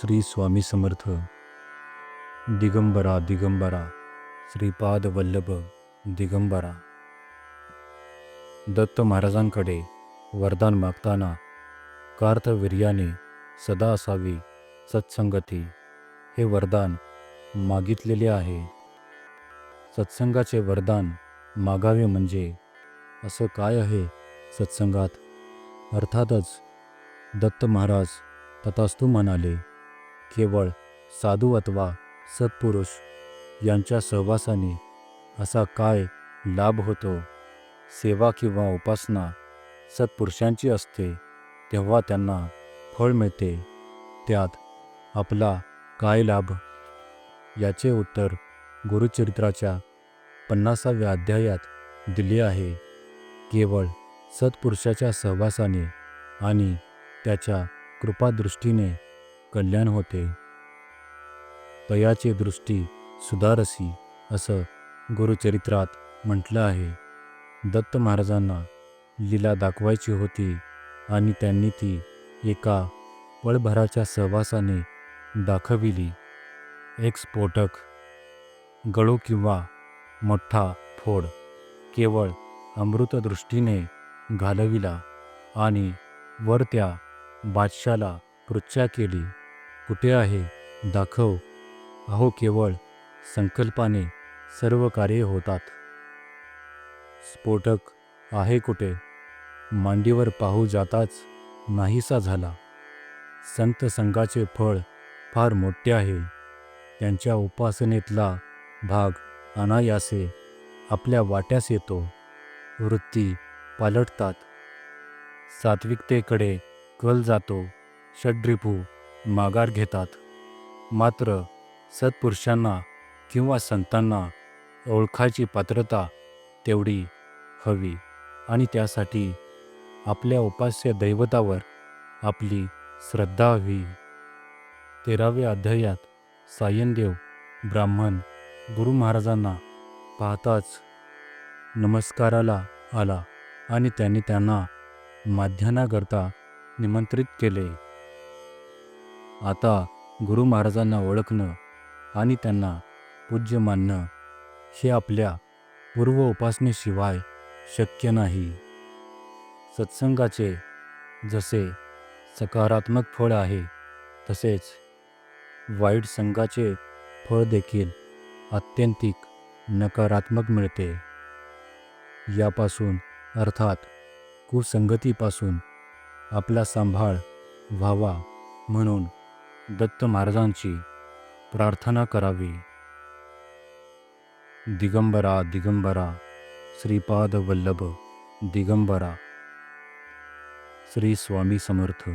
श्री स्वामी समर्थ. दिगंबरा दिगंबरा श्रीपाद वल्लभ दिगंबरा. दत्त महाराजांकडे वरदान मागताना कार्थवीर्याने सदा असावी सत्संगती हे वरदान मागितलेले आहे. सत्संगाचे वरदान मागावे म्हणजे असं काय आहे सत्संगात? अर्थातच दत्त महाराज तथास्तू म्हणाले केवळ साधू अथवा सत्पुरुष यांच्या सहवासाने असा काय लाभ होतो? सेवा किंवा उपासना सत्पुरुषांची असते तेव्हा त्यांना फळ मिळते. त्यात आपला काय लाभ? याचे उत्तर गुरुचरित्राच्या पन्नासाव्या अध्यायात दिले आहे. केवळ सत्पुरुषाच्या सहवासाने आणि त्याच्या कृपादृष्टीने कल्याण होते. तयाचे दृष्टी सुधारसी असं गुरुचरित्रात म्हटलं आहे. दत्त महाराजांना लीला दाखवायची होती आणि त्यांनी ती एका पळभराच्या सहवासाने दाखविली. एक स्फोटक गळू किंवा मोठा फोड केवळ अमृतदृष्टीने घालविला आणि वर त्या बादशाला पृच्छा केली. कुठे आहे? दाखव. अहो केवळ संकल्पाने सर्व कार्ये होतात. स्फोटक आहे कुठे? मांडीवर पाहू जाताच नाहीसा झाला. संत संघाचे फळ फार मोठे आहे. त्यांच्या उपासनेतला भाग अनायासे आपल्या वाट्यास येतो. वृत्ती पालटतात. सात्विकतेकडे कल जातो. षड्रिपू माघार घेतात. मात्र सत्पुरुषांना किंवा संतांना ओळखायची पात्रता तेवढी हवी आणि त्यासाठी आपल्या उपास्य दैवतावर आपली श्रद्धा हवी. तेराव्या अध्यायात सायनदेव ब्राह्मण गुरु महाराजांना पाहताच नमस्काराला आला आणि त्यांनी त्यांना माध्यानाकरता निमंत्रित केले. आता गुरु महाराजांना ओळखणं आणि त्यांना पूज्य मानणं हे आपल्या पूर्व उपासनेशिवाय शक्य नाही. सत्संगाचे जसे सकारात्मक फळ आहे तसेच वाईट संघाचे फळ देखील आत्यंतिक नकारात्मक मिळते. यापासून अर्थात कुसंगतीपासून आपला सांभाळ व्हावा म्हणून दत्त महाराजांची प्रार्थना करावी. दिगंबरा दिगंबरा श्रीपाद वल्लभ दिगंबरा. श्री स्वामी समर्थ.